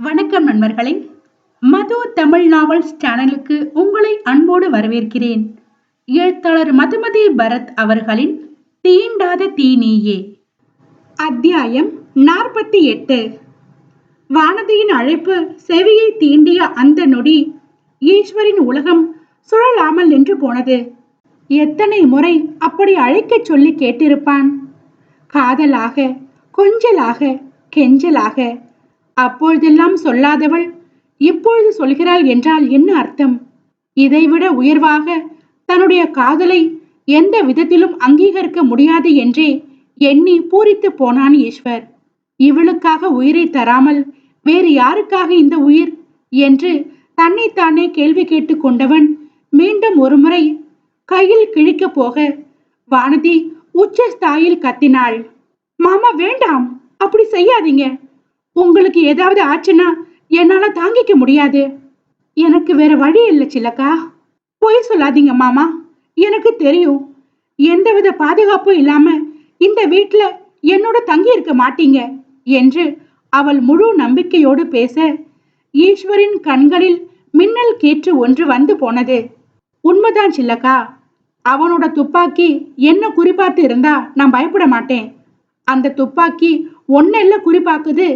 வணக்கம் நண்பர்களே. மது தமிழ் நாவல்ஸ் சேனலுக்கு உங்களை அன்போடு வரவேற்கிறேன். எழுத்தாளர் மதுமதி பரத் அவர்களின் தீண்டாத தீனியே அத்தியாயம் நாற்பத்தி எட்டு. வானதியின் அழைப்பு செவியை தீண்டிய அந்த நொடி ஈஸ்வரின் உலகம் சுழலாமல் நின்று போனது. எத்தனை முறை அப்படி அழைக்கச் சொல்லி கேட்டிருப்பான்? காதலாக கொஞ்சலாக கெஞ்சலாக அப்பொழுதெல்லாம் சொல்லாதவள். இப்பொழுது சொல்கிறாள் என்றால் என்ன அர்த்தம்? இதைவிட உயர்வாக தன்னுடைய காதலை எந்த விதத்திலும் அங்கீகரிக்க முடியாது என்றே எண்ணி பூரித்து போனான் ஈஸ்வர். இவளுக்காக உயிரை தராமல் வேறு யாருக்காக இந்த உயிர்? என்று தன்னைத்தானே கேள்வி கேட்டு கொண்டவன் மீண்டும் ஒருமுறை கையில் கிழிக்க போக வானதி உச்ச ஸ்தாயில் கத்தினாள். மாமா வேண்டாம். அப்படி செய்யாதீங்க. உங்களுக்கு ஏதாவது ஆச்சுன்னா என்னால தாங்கிக்க முடியாது. எனக்கு வேற வழி இல்லை சில்லக்கா. பொய் சொல்லாதீங்க மாமா. எனக்கு தெரியும். எந்தவித பாதுகாப்பும் இல்லாம இந்த வீட்டுல என்னோட தங்கி இருக்க மாட்டீங்க என்று அவள் முழு நம்பிக்கையோடு பேச ஈஸ்வரின் கண்களில் மின்னல் கேற்று ஒன்று வந்து போனது. உண்மைதான் சில்லக்கா. அவனோட துப்பாக்கி என்ன குறிப்பாத்து இருந்தா நான் பயப்பட மாட்டேன். அந்த துப்பாக்கி ஒன்னெல்ல குறிப்பாக்குது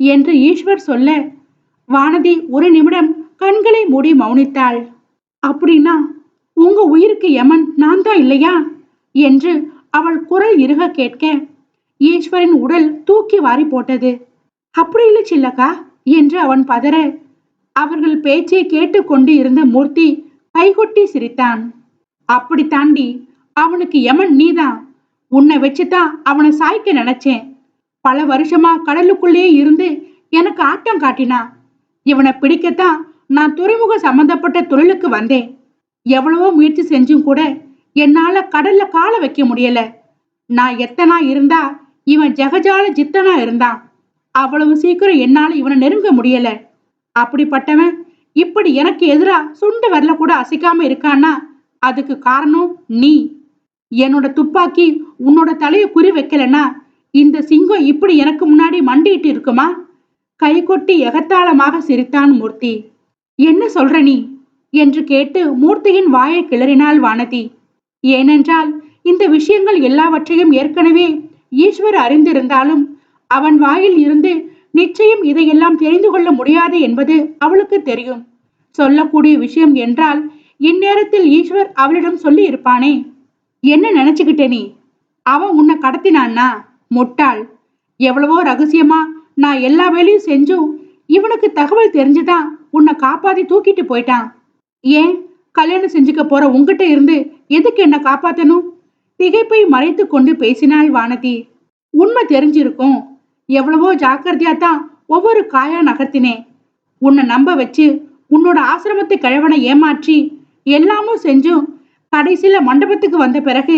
என்று ஈஸ்வர் சொல்ல வானதி ஒரு நிமிடம் கண்களை மூடி மௌனித்தாள். அப்படின்னா உங்க உயிருக்கு யமன் நான் தான் இல்லையா? என்று அவள் குரல் இருக கேட்க ஈஸ்வரின் உடல் தூக்கி வாரி போட்டது. அப்படி இல்லை சில்லக்கா என்று அவன் பதற அவர்கள் பேச்சை கேட்டுக்கொண்டு இருந்த மூர்த்தி கைகொட்டி சிரித்தான். அப்படி தாண்டி அவனுக்கு யமன் நீதான். உன்னை வச்சுதான் அவனை சாய்க்க நினைச்சேன். பல வருஷமா கடலுக்குள்ளேயே இருந்து எனக்கு ஆட்டம் காட்டினா இவனை பிடிக்கத்தான் நான் துறைமுக சம்பந்தப்பட்ட தொழிலுக்கு வந்தேன். எவ்வளவோ முயற்சி செஞ்சும் கூட என்னால கடல்ல காலை வைக்க முடியல. நான் எத்தனா இருந்தா இவன் ஜெகஜால ஜித்தனா இருந்தான். அவ்வளவு சீக்கிரம் என்னால இவனை நெருங்க முடியல. அப்படிப்பட்டவன் இப்படி எனக்கு எதிரா சுண்டு வரல கூட அசைக்காம இருக்கான்னா அதுக்கு காரணம் நீ. என்னோட துப்பாக்கி உன்னோட தலையை குறி வைக்கலன்னா இந்த சிங்கம் இப்படி எனக்கு முன்னாடி மண்டிட்டு இருக்குமா கை கொட்டி எகத்தாளமாக சிரித்தான் மூர்த்தி. என்ன சொல்ற நீ? என்று கேட்டு மூர்த்தியின் வாயை கிளறினாள் வானதி. ஏனென்றால் இந்த விஷயங்கள் எல்லாவற்றையும் ஏற்கனவே ஈஸ்வர் அறிந்திருந்தாலும் அவன் வாயில் இருந்து நிச்சயம் இதையெல்லாம் தெரிந்து கொள்ள முடியாது என்பது அவளுக்கு தெரியும். சொல்லக்கூடிய விஷயம் என்றால் இந்நேரத்தில் ஈஸ்வர் அவளிடம் சொல்லி இருப்பானே என்ன நினைச்சுக்கிட்டே நீ? அவன் உன்னை கடத்தினான்னா? முட்டாள். எவ்வளவோ ரகசியமா நான் எல்லா வேலையும் செஞ்சும் இவனுக்கு தகவல் தெரிஞ்சுதான் உன்னை காப்பாத்தி தூக்கிட்டு போயிட்டான். ஏன்? கல்யாணம் செஞ்சுக்க போற உங்ககிட்ட இருந்து எதுக்கு என்ன காப்பாத்தணும்? திகைப்பை மறைத்து கொண்டு பேசினாள் வானதி. உண்மை தெரிஞ்சிருக்கும். எவ்வளவோ ஜாக்கிரதையா தான் ஒவ்வொரு காயா நகர்த்தினேன் உன்னை நம்ப வச்சு உன்னோட ஆசிரமத்து கிழவனை ஏமாற்றி எல்லாமும் செஞ்சும் கடைசியில மண்டபத்துக்கு வந்த பிறகு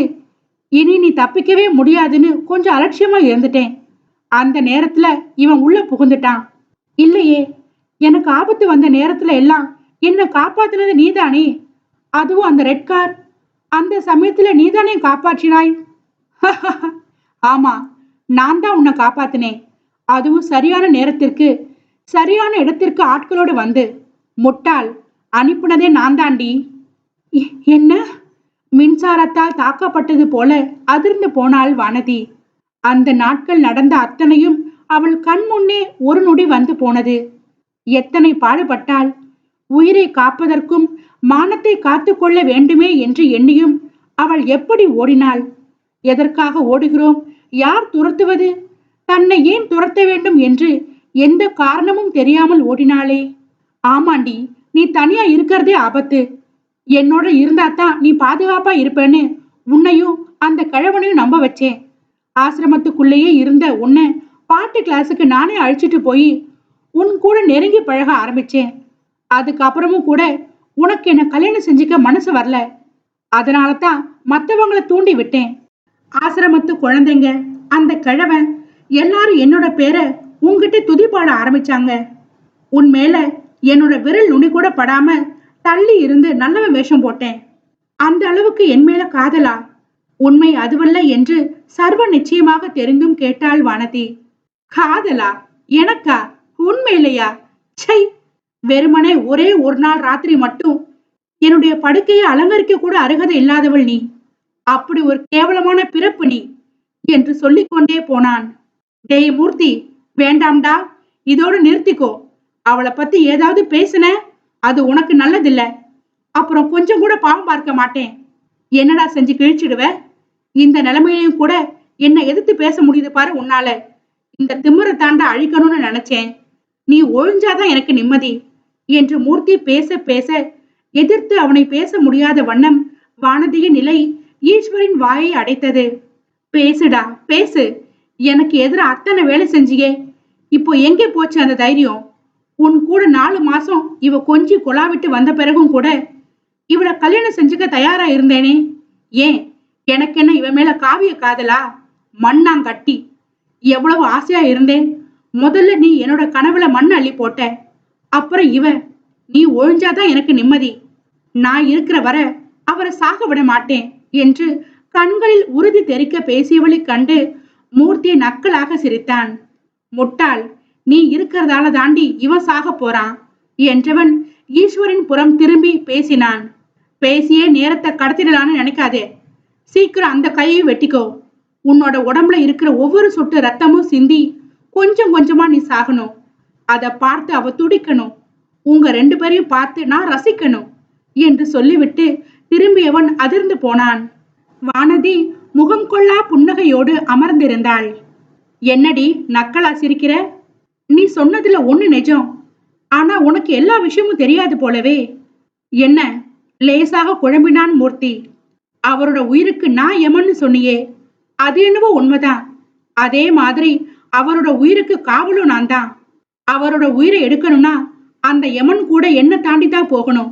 இனி நீ தப்பிக்கவே முடியாதுன்னு கொஞ்சம் அலட்சியமா இருந்துட்டேன். அந்த நேரத்துல இவன் உள்ள புகுந்துட்டான். இல்லையே எனக்கு ஆபத்து வந்த நேரத்துல எல்லாம் என்ன காப்பாத்தினது நீதானே? அதுவும் அந்த ரெட் கார் அந்த சமயத்துல நீதானே காப்பாற்றினாய்? ஆமா நான் தான் உன்னை காப்பாத்தினேன். அதுவும் சரியான நேரத்திற்கு சரியான இடத்திற்கு ஆட்களோடு வந்து முட்டாள் அனுப்புனதே நான் தாண்டி என்ன? மின்சாரத்தால் தாக்கப்பட்டது போல அதிர்ந்து போனாள் வானதி. அந்த நாட்கள் நடந்த அத்தனையும் அவள் கண் முன்னே ஒரு நொடி வந்து போனது. எத்தனை பாடுபட்டாள். உயிரை காப்பதற்கும் மானத்தை காத்துக்கொள்ள வேண்டுமே என்று எண்ணியும் அவள் எப்படி ஓடினாள். எதற்காக ஓடுகிறோம்? யார் துரத்துவது? தன்னை ஏன் துரத்த வேண்டும் என்று எந்த காரணமும் தெரியாமல் ஓடினாளே. ஆமாண்டி நீ தனியா இருக்கிறதே ஆபத்து. என்னோட இருந்தாதான் நீ பாதுகாப்பா இருப்பேன்னு உன்னையும் அந்த கிழவனையும் நம்ப வச்சேன். ஆசிரமத்துக்குள்ளேயே இருந்த உன்னை பாட்டு கிளாஸுக்கு நானே அழைச்சிட்டு போய் உன் கூட நெருங்கி பழக ஆரம்பிச்சேன். அதுக்கப்புறமும் கூட உனக்கு என்ன கல்யாணம் செஞ்சுக்க மனசு வரல. அதனால தான் மற்றவங்களை தூண்டி விட்டேன். ஆசிரமத்து குழந்தைங்க அந்த கிழவன் எல்லாரும் என்னோட பேரை உங்ககிட்ட துதிப்பாட ஆரம்பிச்சாங்க. உன் மேல என்னோட விரல் நுனி கூட படாம தள்ளி இருந்து நல்லவன் வேஷம் போட்டேன். அந்த அளவுக்கு என் மேல காதலா? உண்மை அதுவல்ல என்று சர்வ நிச்சயமாக தெரிந்தும் கேட்டாள் வானதி. காதலா? எனக்கா? உண்மையிலையா? சை வெறுமனே ஒரே ஒரு நாள் ராத்திரி மட்டும் என்னுடைய படுக்கையை அலங்கரிக்க கூட அருகதை இல்லாதவள் நீ. அப்படி ஒரு கேவலமான பிறப்பு நீ என்று சொல்லிக்கொண்டே போனான். டேய் மூர்த்தி வேண்டாம்டா. இதோட நிறுத்திக்கோ. அவளை பத்தி ஏதாவது பேசுன? அது உனக்கு நல்லதில்ல. அப்புறம் கொஞ்சம் கூட பாவம் பார்க்க மாட்டேன். என்னடா செஞ்சு கிழிச்சிடுவ? இந்த நிலைமையிலையும் கூட என்னை எதிர்த்து பேச முடியுது பாரு உன்னால. இந்த திமிரை தாண்ட அழிக்கணும்னு நினைச்சேன். நீ ஒழிஞ்சாதான் எனக்கு நிம்மதி. என்று மூர்த்தி பேச பேச எதிர்த்து அவனை பேச முடியாத வண்ணம் வானதியின் நிலை ஈஸ்வரின் வாயை அடைத்தது. பேசுடா பேசு. எனக்கு எதிர அத்தனை வேலை செஞ்சியே. இப்போ எங்கே போச்சு அந்த தைரியம்? உன் கூட நாலு மாசம் இவ கொஞ்சி கொலாவிட்டு வந்த பிறகும் கூட இவளை கல்யாணம் செஞ்சுக்க தயாரா இருந்தேனே. ஏன்? எனக்கு என்ன இவன் மேல காவிய காதலா? மண்ணாங்கட்டி. எவ்வளவு ஆசையா இருந்தேன். முதல்ல நீ என்னோட கனவுல மண் அள்ளி போட்ட. அப்புறம் இவ நீ ஒழிஞ்சாதான் எனக்கு நிம்மதி. நான் இருக்கிற வர அவரை சாக விட மாட்டேன் என்று கண்களில் உறுதி தெரிக்க பேசியவளை கண்டு மூர்த்தியை நக்கலாக சிரித்தான். முட்டாள் நீ இருக்கிறதால தாண்டி இவன் சாக போறான் என்றவன் ஈஸ்வரின் புறம் திரும்பி பேசினான். பேசியே நேரத்தை கடத்திடலான்னு நினைக்காதே. சீக்கிரம் அந்த கையை வெட்டிக்கோ. உன்னோட உடம்புல இருக்கிற ஒவ்வொரு சொட்டு ரத்தமும் சிந்தி கொஞ்சம் கொஞ்சமா நீ சாகணும். அதை பார்த்து அவ துடிக்கணும். உங்க ரெண்டு பேரையும் பார்த்து நான் ரசிக்கணும் என்று சொல்லிவிட்டு திரும்பியவன் அதிர்ந்து போனான். வானதி முகம் கொள்ளா புன்னகையோடு அமர்ந்திருந்தாள். என்னடி நக்கலா சிரிக்கிற? நீ சொன்னதுல ஒண்ணு நிஜம். ஆனா உனக்கு எல்லா விஷயமும் தெரியாது போலவே. என்ன? லேசாக குழம்பினான் மூர்த்தி. அவரோட உயிருக்கு நான் எமன்னு சொன்னியே. அது என்னவோ உண்மைதான். அதே மாதிரி அவரோட உயிருக்கு காவலும் நான் தான் அவரோட உயிரை எடுக்கணும்னா அந்த யமன் கூட என்ன தாண்டி தான் போகணும்.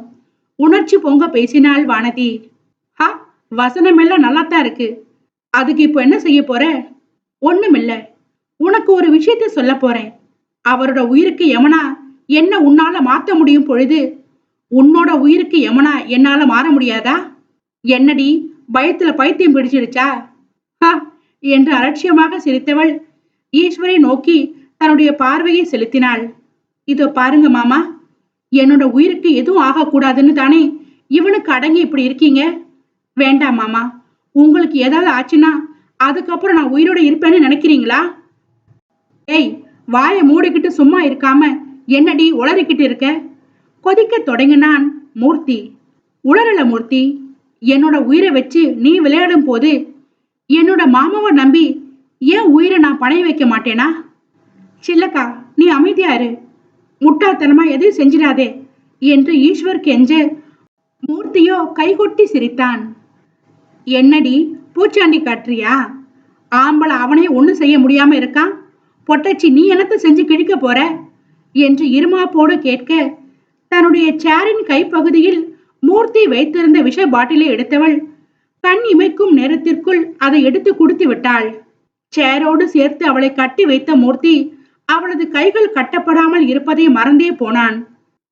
உணர்ச்சி பொங்க பேசினாள் வானதி. ஹா வசனம் எல்லாம் நல்லாத்தான் இருக்கு. அதுக்கு இப்போ என்ன செய்ய போற? ஒண்ணுமில்ல. உனக்கு ஒரு விஷயத்த சொல்ல போறேன். அவரோட உயிருக்கு எமனா என்ன உன்னால மாத்த முடியும் பொழுது? உன்னோட உயிருக்கு எமனா என்னால மாற முடியாதா? என்னடி பயத்துல பைத்தியம் பிடிச்சிருச்சா? ஹா என்று அலட்சியமாக சிரித்தவள் ஈஸ்வரை நோக்கி தன்னுடைய பார்வையை செலுத்தினாள். இதோ பாருங்க மாமா என்னோட உயிருக்கு எதுவும் ஆகக்கூடாதுன்னு தானே இவனுக்கு அடங்கி இப்படி இருக்கீங்க? வேண்டாம் மாமா உங்களுக்கு ஏதாவது ஆச்சுன்னா அதுக்கப்புறம் நான் உயிரோட இருப்பேன்னு நினைக்கிறீங்களா? ஏய் வாயை மூடிக்கிட்டு சும்மா இருக்காம என்னடி உளறிக்கிட்டு இருக்க? கொதிக்க தொடங்கினான் மூர்த்தி. உளறல மூர்த்தி என்னோட உயிரை வச்சு நீ விளையாடும் போது என்னோட மாமாவை நம்பி ஏன் உயிரை நான் பணைய வைக்க மாட்டேனா? சில்லக்கா நீ அமைதியாரு முட்டாள்தனமா எதையும் செஞ்சிடாதே என்று ஈஸ்வர் கெஞ்ச மூர்த்தியோ கைகொட்டி சிரித்தான். என்னடி பூச்சாண்டி காட்டுறியா? ஆம்பளை அவனே ஒன்றும் செய்ய முடியாம இருக்கான்? பொட்டச்சி நீ என்னத்த செஞ்சு கிழிக்க போற? என்று இருமாப்போடு கேட்க தன்னுடைய சேரின் கைப்பகுதியில் மூர்த்தி வைத்திருந்த விஷ பாட்டிலை எடுத்தவள் கண் இமைக்கும் நேரத்திற்குள் அதை எடுத்து கொடுத்து விட்டாள். சேரோடு சேர்த்து அவளை கட்டி வைத்த மூர்த்தி அவளது கைகள் கட்டப்படாமல் இருப்பதை மறந்தே போனான்.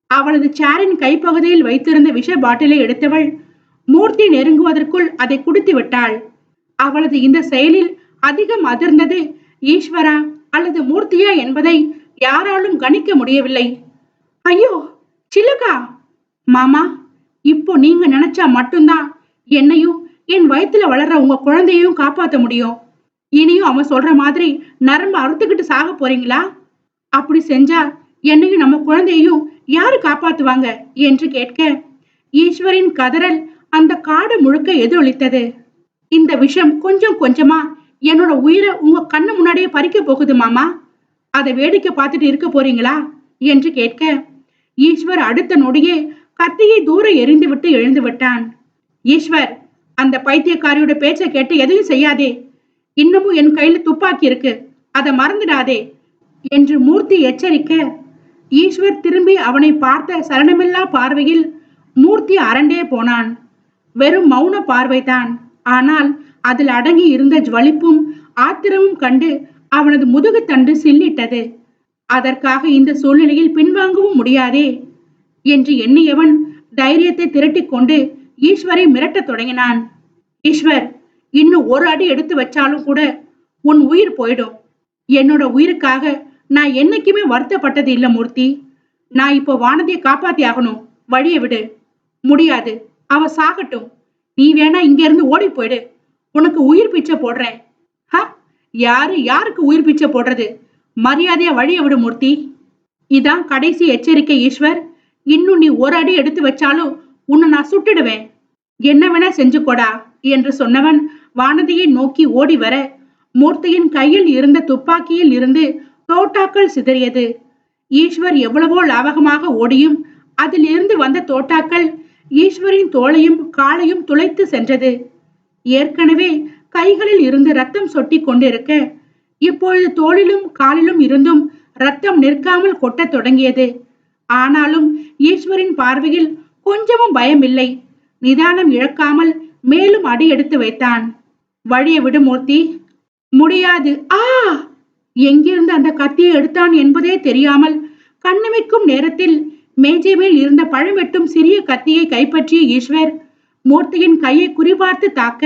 அவளது சேரின் கைப்பகுதியில் வைத்திருந்த விஷ பாட்டிலை எடுத்தவள் மூர்த்தி நெருங்குவதற்குள் அதை குடித்து விட்டாள். அவளது இந்த செயலில் அதிகம் அதிர்ந்தது ஈஸ்வரா. அல்லது மூர்த்தியா என்பதை யாராலும் கணிக்க முடியவில்லை. ஐயோ சிலுக்கா! மாமா இப்போ நீங்க நினைச்சா மட்டும்தான் என்னையும் என் வயித்துல வளர்ற உங்க குழந்தையையும் காப்பாத்த முடியும். இனியும் அவன் சொல்ற மாதிரி நரம்பு அறுத்துக்கிட்டு சாக போறீங்களா? அப்படி செஞ்சா என்னையும் நம்ம குழந்தையையும் யாரு காப்பாத்துவாங்க என்று கேட்க ஈஸ்வரின் கதறல் அந்த காடு முழுக்க எதிரொலித்தது. இந்த விஷம் கொஞ்சம் கொஞ்சமா என்னோட உயிரை உங்க கண்ணு முன்னாடியே பறிக்க போகுது மாமா. அதை வேடிக்கை பார்த்துட்டு இருக்க போறீங்களா? என்று கேட்க ஈஸ்வர் அடுத்த நொடியே கத்தியை தூர எரிந்து விட்டு எழுந்து விட்டான். ஈஸ்வர் அந்த பைத்தியக்காரியோட பேச்சை கேட்டு எதையும் செய்யாதே. இன்னமும் என் கையில துப்பாக்கி இருக்கு. அதை மறந்துடாதே. என்று மூர்த்தி எச்சரிக்க ஈஸ்வர் திரும்பி அவனை பார்த்த சலனமில்லா பார்வையில் மூர்த்தி அரண்டே போனான். வெறும் மௌன பார்வைதான். ஆனால் அதில் அடங்கி இருந்த ஜுவலிப்பும் ஆத்திரமும் கண்டு அவனது முதுகுத்தண்டு சில்லிட்டது. அதற்காக இந்த சூழ்நிலையில் பின்வாங்கவும் முடியாதே என்று எண்ணியவன் தைரியத்தை திரட்டிக் கொண்டு ஈஸ்வரை மிரட்டத் தொடங்கினான். ஈஸ்வர் இன்னும் ஒரு அடி எடுத்து வச்சாலும் கூட உன் உயிர் போயிடும். என்னோட உயிருக்காக நான் என்னைக்குமே வருத்தப்பட்டது இல்ல மூர்த்தி. நான் இப்போ வானதியை காப்பாத்தி ஆகணும். வழியை விடு. முடியாது. அவ சாகட்டும். நீ வேணா இங்க இருந்து ஓடி போயிடு. உனக்கு உயிர் பிச்சை போடுறேன். ஹ? யாரு யாருக்கு உயிர் பிச்சை போடுறது? மரியாதையா வழியை விடு மூர்த்தி. இதான் கடைசி எச்சரிக்கை ஈஸ்வர். இன்னும் நீ ஒரு அடி எடுத்து வச்சாலும் உன்னை நான் சுட்டுடுவேன். என்ன வேணா செஞ்சுக்கோடா என்று சொன்னவன் வானதியை நோக்கி ஓடி வர மூர்த்தியின் கையில் இருந்த துப்பாக்கியில் இருந்து தோட்டாக்கள் சிதறியது. ஈஸ்வர் எவ்வளவோ லாவகமாக ஓடியும் அதிலிருந்து வந்த தோட்டாக்கள் ஈஸ்வரின் தோளையும் காலையும் துளைத்து சென்றது. ஏற்கனவே கைகளில் இருந்து ரத்தம் சொட்டி கொண்டிருக்க இப்பொழுது தோளிலும் காலிலும் இருந்தும் ரத்தம் நிற்காமல் கொட்டத் தொடங்கியது. ஆனாலும் ஈஸ்வரின் பார்வையில் கொஞ்சமும் பயமில்லை. நிதானம் இழக்காமல் மேலும் அடி எடுத்து வைத்தான். வழியை விடுமூர்த்தி முடியாது. ஆ! எங்கிருந்து அந்த கத்தியை எடுத்தான் என்பதே தெரியாமல் கண்ணிமைக்கும் நேரத்தில் மேஜை மேல் இருந்த பழம் சிறிய கத்தியை கைப்பற்றிய ஈஸ்வர் மூர்த்தியின் கையை குறிபார்த்து தாக்க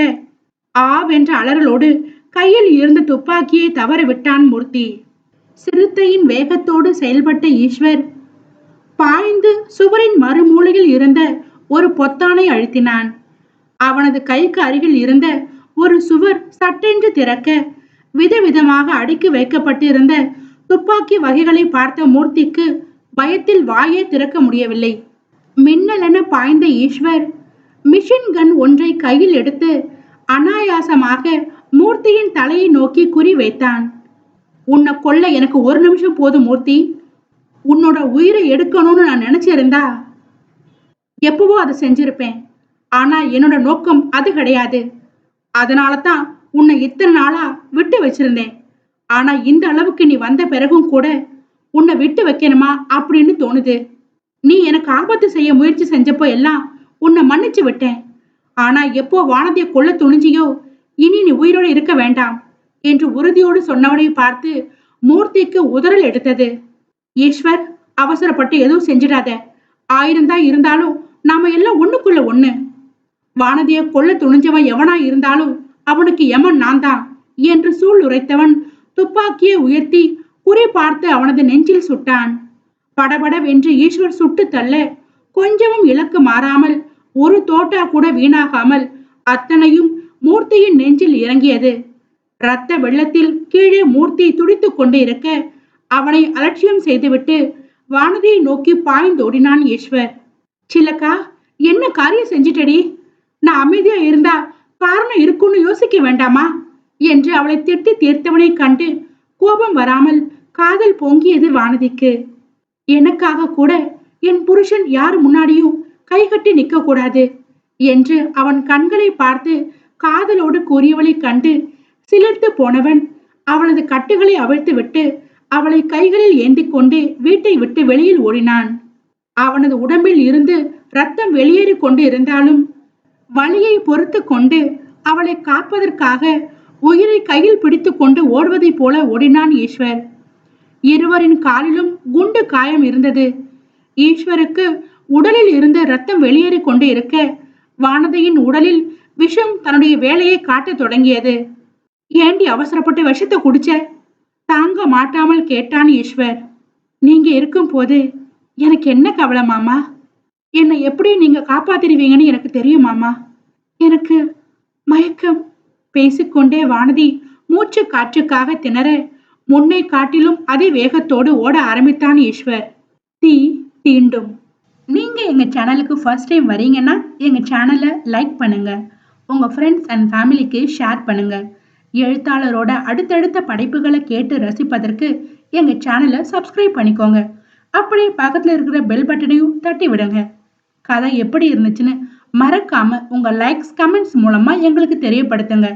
ஆவென்ற அலறலோடு கையில் இருந்த துப்பாக்கியை தவற விட்டான் மூர்த்தி. சிறுத்தையின் வேகத்தோடு செயல்பட்ட ஈஸ்வர் பாய்ந்து சுவரின் மறுமூலையில் இருந்த ஒரு பொத்தானை அழுத்தினான். அவனது கைக்கு அருகில் இருந்த ஒரு சுவர் சட்டென்று திறக்க விதவிதமாக அடுக்கி வைக்கப்பட்டிருந்த துப்பாக்கி வகைகளை பார்த்த மூர்த்திக்கு பயத்தில் வாயே திறக்க முடியவில்லை. மின்னலென பாய்ந்த ஈஸ்வர் மிஷின் கன் ஒன்றை கையில் எடுத்து அனாயாசமாக மூர்த்தியின் தலையை நோக்கி குறி வைத்தான். உன்னை கொல்ல எனக்கு ஒரு நிமிஷம் போதும் மூர்த்தி. உன்னோட உயிரை எடுக்கணும்னு நான் நினைச்சிருந்தா எப்பவோ அதை செஞ்சிருப்பேன். ஆனா என்னோட நோக்கம் அது கிடையாது. அதனால தான் உன்னை இத்தனை நாளா விட்டு வச்சிருந்தேன். ஆனா இந்த அளவுக்கு நீ வந்த பிறகும் கூட உன்னை விட்டு வைக்கணுமா அப்படின்னு தோணுது. நீ எனக்கு ஆபத்து செய்ய முயற்சி செஞ்சப்போ எல்லாம் உன்னை மன்னிச்சு விட்டேன். ஆனா எப்போ வானதியை கொள்ள துணிஞ்சியோ இனி நீ உயிரோடு இருக்க வேண்டாம் என்று உறுதியோடு சொன்னவனை பார்த்து மூர்த்திக்கு உதறல் எடுத்தது. ஈஸ்வர் அவசரப்பட்டு எதுவும் செஞ்சிடாத. ஆயிரம் தான் இருந்தாலும் நாம எல்லாம் ஒண்ணுக்குள்ள ஒண்ணு. வானதிய கொள்ள துணிஞ்சவன் எவனா இருந்தாலும் அவனுக்கு எமன் நான் தான் என்று சூழ் உரைத்தவன் துப்பாக்கியை உயர்த்தி குறி பார்த்து அவனது நெஞ்சில் சுட்டான். படபடவென்று ஈஸ்வர் சுட்டு தள்ள கொஞ்சமும் இலக்கு மாறாமல் ஒரு தோட்டா கூட வீணாகாமல் அத்தனையும் மூர்த்தியின் நெஞ்சில் இறங்கியது. ரத்த வெள்ளத்தில் கீழே மூர்த்தி துடித்துக் கொண்டு இருக்க அவனை அலட்சியம் செய்துவிட்டு வானதியை நோக்கி பாய்ந்தோடினான் ஈஸ்வர். சிலக்கா என்ன காரியம் செஞ்சிட்டடி? நான் அமைதியா இருந்தா காரணம் இருக்கும்னு யோசிக்க வேண்டாமா? என்று அவளை திட்டி தீர்த்தவனை கண்டு கோபம் வராமல் காதல் பொங்கியது வானதிக்கு. எனக்காக கூட என் புருஷன் யார் முன்னாடியும் கைகட்டி நிற்கக்கூடாது என்று அவன் கண்களை பார்த்து காதலோடு கூறியவளை கண்டு சிலிர்த்து போனவன் அவளது கட்டுகளை அவிழ்த்து விட்டு அவளை கைகளில் ஏந்தி கொண்டு வீட்டை விட்டு வெளியில் ஓடினான். அவனது உடம்பில் இருந்து ரத்தம் வெளியேறி கொண்டு இருந்தாலும் வழியை பொறுத்து கொண்டு அவளை காப்பதற்காக உயிரை கையில் பிடித்து கொண்டு ஓடுவதைப் போல ஓடினான் ஈஸ்வர். இருவரின் காலிலும் குண்டு காயம் இருந்தது. ஈஸ்வருக்கு உடலில் இருந்து ரத்தம் வெளியேறி கொண்டு இருக்க வானதியின் உடலில் விஷம் தன்னுடைய வேலையை காட்டத் தொடங்கியது. ஏண்டி அவசரப்பட்டு விஷத்தை குடிச்ச? தாங்க மாட்டாமல் கேட்டான் ஈஸ்வர். நீங்க இருக்கும் போது எனக்கு என்ன கவலை மாமா? என்னை எப்படி நீங்க காப்பாத்திடுவீங்கன்னு எனக்கு தெரியும் மாமா. எனக்கு மயக்கம். பேசிக்கொண்டே வானதி மூச்சு காற்றுக்காக திணற முன்னை காட்டிலும் அதே வேகத்தோடு ஓட ஆரம்பித்தான் ஈஸ்வர். தீ தீண்டும். நீங்கள் எங்கள் சேனலுக்கு ஃபர்ஸ்ட் டைம் வரீங்கன்னா எங்கள் சேனலை லைக் பண்ணுங்கள் உங்கள் ஃப்ரெண்ட்ஸ் அண்ட் ஃபேமிலிக்கு ஷேர் பண்ணுங்கள் எழுத்தாளரோட அடுத்தடுத்த படைப்புகளை கேட்டு ரசிப்பதற்கு எங்கள் சேனலை சப்ஸ்கிரைப் பண்ணிக்கோங்க. அப்படியே பக்கத்தில் இருக்கிற பெல் பட்டனையும் தட்டி விடுங்க. கதை எப்படி இருந்துச்சுன்னு மறக்காம உங்கள் லைக்ஸ் கமெண்ட்ஸ் மூலமாக எங்களுக்கு தெரியப்படுத்துங்க.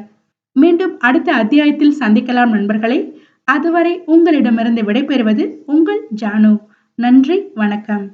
மீண்டும் அடுத்த அத்தியாயத்தில் சந்திக்கலாம் நண்பர்களே. அதுவரை உங்களிடமிருந்து விடைபெறுவது உங்கள் ஜானு. நன்றி வணக்கம்.